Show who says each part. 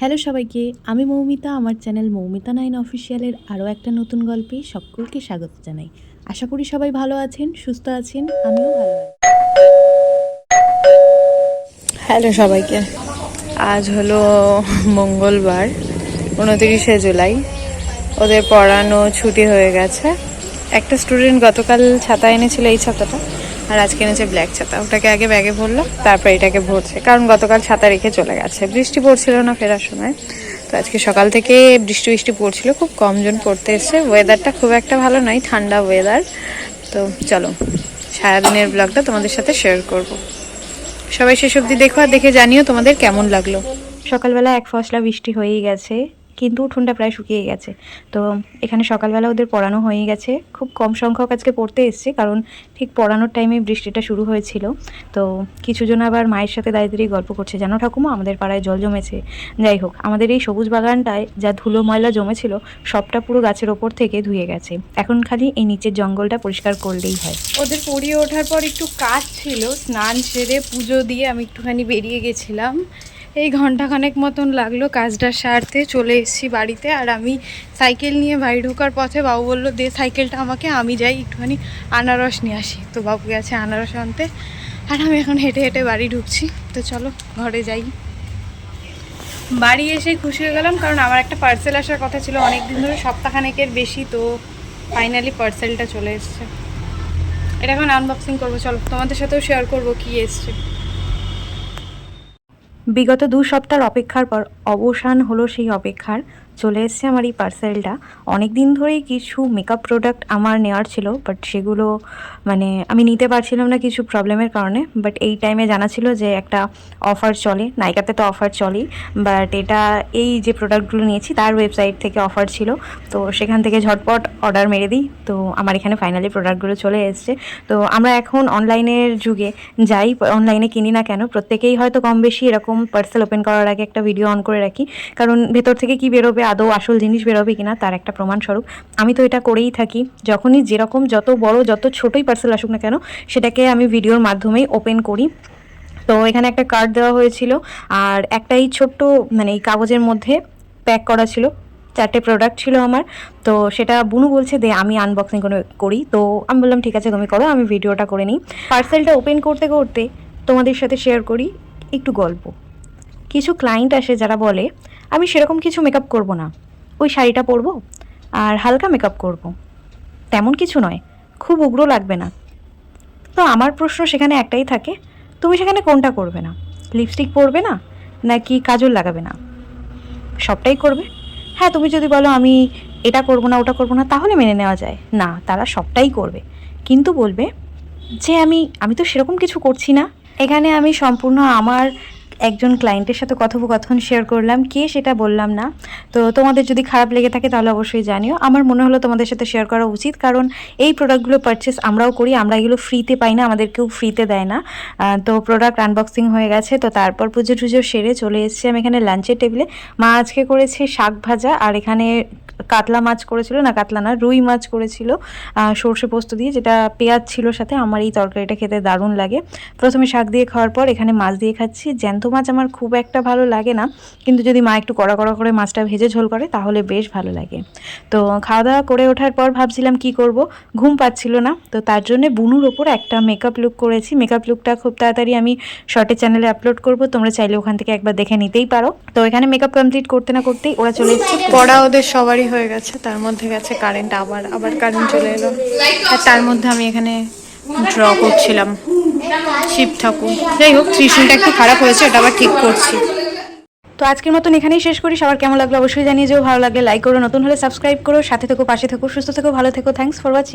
Speaker 1: Hello সবাইকে, আমি মৌমিতা, আমার চ্যানেল মৌমিতা নাইন অফিসিয়ালের আরও একটা নতুন গল্পে সকলকে স্বাগত জানাই। আশা করি সবাই ভালো আছেন, সুস্থ আছেন, আমিও ভালো আছি।
Speaker 2: হ্যালো সবাইকে, আজ হলো মঙ্গলবার, উনতিরিশে জুলাই। ওদের পড়ানো ছুটি হয়ে গেছে। একটা স্টুডেন্ট গতকাল ছাতা এনেছিল এই ছাতাটা। আর আজকে এনেছে ব্ল্যাক ছাতা। ওটাকে আগে ব্যাগে ভরলো, তারপর এটাকে ভরছে। কারণ গতকাল ছাতা রেখে চলে গেছে। বৃষ্টি পড়ছিল না ফেরার সময়। তো আজকে সকাল থেকে বৃষ্টি বৃষ্টি পড়ছিল। খুব কমজন পড়তে এসছে। ওয়েদারটা খুব একটা ভালো নয়, ঠান্ডা ওয়েদার তো চলো, সারাদিনের ব্লগটা তোমাদের সাথে শেয়ার করব। সবাই শেষ অবধি দেখো আর দেখে জানিও তোমাদের কেমন লাগল। সকালবেলা এক ফসলা বৃষ্টি হয়েই গেছে। কিন্তু উঠোনটা প্রায় শুকিয়ে গেছে। তো এখানে সকালবেলা ওদের পড়ানো হয়ে গেছে। খুব কম সংখ্যক আজকে পড়তে এসছে, কারণ ঠিক পড়ানোর টাইমে বৃষ্টিটা শুরু হয়েছিল। তো কিছুজন আবার মায়ের সাথে দাঁড়িয়ে দাঁড়িয়ে গল্প করছে, জানো ঠাকুমা, আমাদের পাড়ায় জল জমেছে। যাই হোক, আমাদের এই সবুজ বাগানটায় যা ধুলো ময়লা জমেছিল, সবটা পুরো গাছের ওপর থেকে ধুয়ে গেছে। এখন খালি এই নিচের জঙ্গলটা পরিষ্কার করলেই হয়। ওদের পড়িয়ে ওঠার পর একটু কাজ ছিল, স্নান সেরে পুজো দিয়ে আমি একটুখানি বেরিয়ে গেছিলাম। এই ঘন্টাখানেক মতন লাগল কাজটা সারতে চলে এসেছি বাড়িতে। আর আমি সাইকেল নিয়ে বাড়ি ঢোকার পথে বাবু বলল, দে সাইকেলটা আমাকে, আমি যাই একটুখানি আনারস নিয়ে আসি। তো বাবু গেছে আনারস আনতে। আর আমি এখন হেঁটে হেঁটে বাড়ি ঢুকছি। তো চলো, ঘরে যাই। বাড়ি এসে খুশি হয়ে গেলাম, কারণ আমার একটা পার্সেল আসার কথা ছিল অনেক দিন ধরে, সপ্তাহখানেকের বেশি, তো ফাইনালি পার্সেলটা চলে এসছে। এটা এখন আনবক্সিং করব। চলো, তোমাদের সাথেও শেয়ার করব কি এসছে। বিগত দু সপ্তাহ অপেক্ষার পর অবসান হলো সেই অপেক্ষার। চলে এসছে আমার এই পার্সেলটা অনেক দিন ধরেই কিছু মেকআপ প্রোডাক্ট আমার নেওয়ার ছিল বাট সেগুলো মানে আমি নিতে পারছিলাম না কিছু প্রবলেমের কারণে। বাট এই টাইমে জানা ছিল যে একটা অফার চলে নাইকাতে তো অফার চলেই। বাট এটা এই যে প্রোডাক্টগুলো নিয়েছি, তার ওয়েবসাইট থেকে অফার ছিল। তো সেখান থেকে ঝটপট অর্ডার মেরে দিই। তো আমার এখানে ফাইনালি প্রোডাক্টগুলো চলে এসছে। তো আমরা এখন অনলাইনের যুগে, যাই অনলাইনে কিনি না কেন, প্রত্যেকেই হয়তো কম বেশি এরকম পার্সেল ওপেন করার আগে একটা ভিডিও অন করে রাখি। কারণ ভেতর থেকে কি বেরোবে আদৌ আসল জিনিস বেরোবে কিনা তার একটা প্রমাণস্বরূপ। আমি তো এটা করেই থাকি। যখনই যেরকম যত বড়, যত ছোটোই পার্সেল আসুক না কেন, সেটাকে আমি ভিডিওর মাধ্যমেই ওপেন করি। তো এখানে একটা কার্ড দেওয়া হয়েছিল আর একটাই ছোট্ট মানে এই কাগজের মধ্যে প্যাক করা ছিল। চারটে প্রোডাক্ট ছিল আমার। তো সেটা বুনু বলছে দে, আমি আনবক্সিং করে করি। তো আমি বললাম, ঠিক আছে, তুমি করো, আমি ভিডিওটা করে নিই। পার্সেলটা ওপেন করতে করতে তোমাদের সাথে শেয়ার করি একটু গল্প। কিছু ক্লায়েন্ট আসে যারা বলে আমি সেরকম কিছু মেকআপ করব না। ওই শাড়িটা পরব আর হালকা মেকআপ করব। তেমন কিছু নয়, খুব উগ্র লাগবে না। তো আমার প্রশ্ন সেখানে একটাই থাকে, তুমি সেখানে কোনটা করবে না? লিপস্টিক পরবে না নাকি কাজল লাগাবে না? সবটাই করবে। হ্যাঁ তুমি যদি বলো আমি এটা করব না, ওটা করব না, তাহলে মেনে নেওয়া যায়। না, তারা সবটাই করবে। কিন্তু বলবে যে আমি আমি তো সেরকম কিছু করছি না। এখানে আমি সম্পূর্ণ আমার একজন ক্লায়েন্টের সাথে কথোপকথন শেয়ার করলাম, কে সেটা বললাম না। তো তোমাদের যদি খারাপ লেগে থাকে তাহলে অবশ্যই জানিও। আমার মনে হলো তোমাদের সাথে শেয়ার করা উচিত, কারণ এই প্রোডাক্টগুলো পারচেস আমরাও করি, আমরা এগুলো ফ্রিতে পাই না, আমাদেরকেও ফ্রিতে দেয় না। তো প্রোডাক্ট আনবক্সিং হয়ে গেছে, তো তারপর পুজো টুজো সেরে চলে এসেছি আমি এখানে লাঞ্চের টেবিলে মা আজকে করেছে শাক ভাজা, আর এখানে কাতলা মাছ করেছিল, না কাতলা না, রুই মাছ করেছিল সর্ষে পোস্ত দিয়ে, যেটা পেঁয়াজ ছিল সাথে, আমার এই তরকারিটা খেতে দারুণ লাগে। প্রথমে শাক দিয়ে খাওয়ার পর এখানে মাছ দিয়ে খাচ্ছি। জ্যান্ত মাছ আমার খুব একটা ভালো লাগে না, কিন্তু যদি মা একটু কড়া কড়া করে মাছটা ভেজে ঝোল করে, তাহলে বেশ ভালো লাগে। তো খাওয়া দাওয়া করে ওঠার পর ভাবছিলাম কি করব, ঘুম পাচ্ছিল না, তো তার জন্য বুনুর ওপর একটা মেকআপ লুক করেছি। মেকআপ লুকটা খুব তাড়াতাড়ি আমি শর্টের চ্যানেলে আপলোড করব, তোমরা চাইলে ওখান থেকে একবার দেখে নিতেই পারো। তো এখানে মেকআপ কমপ্লিট করতে না করতেই ওরা চলে এসেছে। পড়া ওদের সবারই হয়ে গেছে, তার মধ্যে গেছে কারেন্ট আবার আবার কারেন্ট চলে এলো। আর তার মধ্যে আমি এখানে ড্র করছিলাম শিব ঠাকুর। যাই হোক, ত্রিশুলটা একটু খারাপ হয়েছে, ওটা আবার ঠিক করছি। তো আজকের মতন এখানেই শেষ করি। সবার কেমন লাগল অবশ্যই জানিয়ে যেও। ভালো লাগলে লাইক করো, নতুন হলে সাবস্ক্রাইব করো। সাথে থেকো, পাশে থেকো, সুস্থ থেকো, ভালো থেকো। Thanks for watching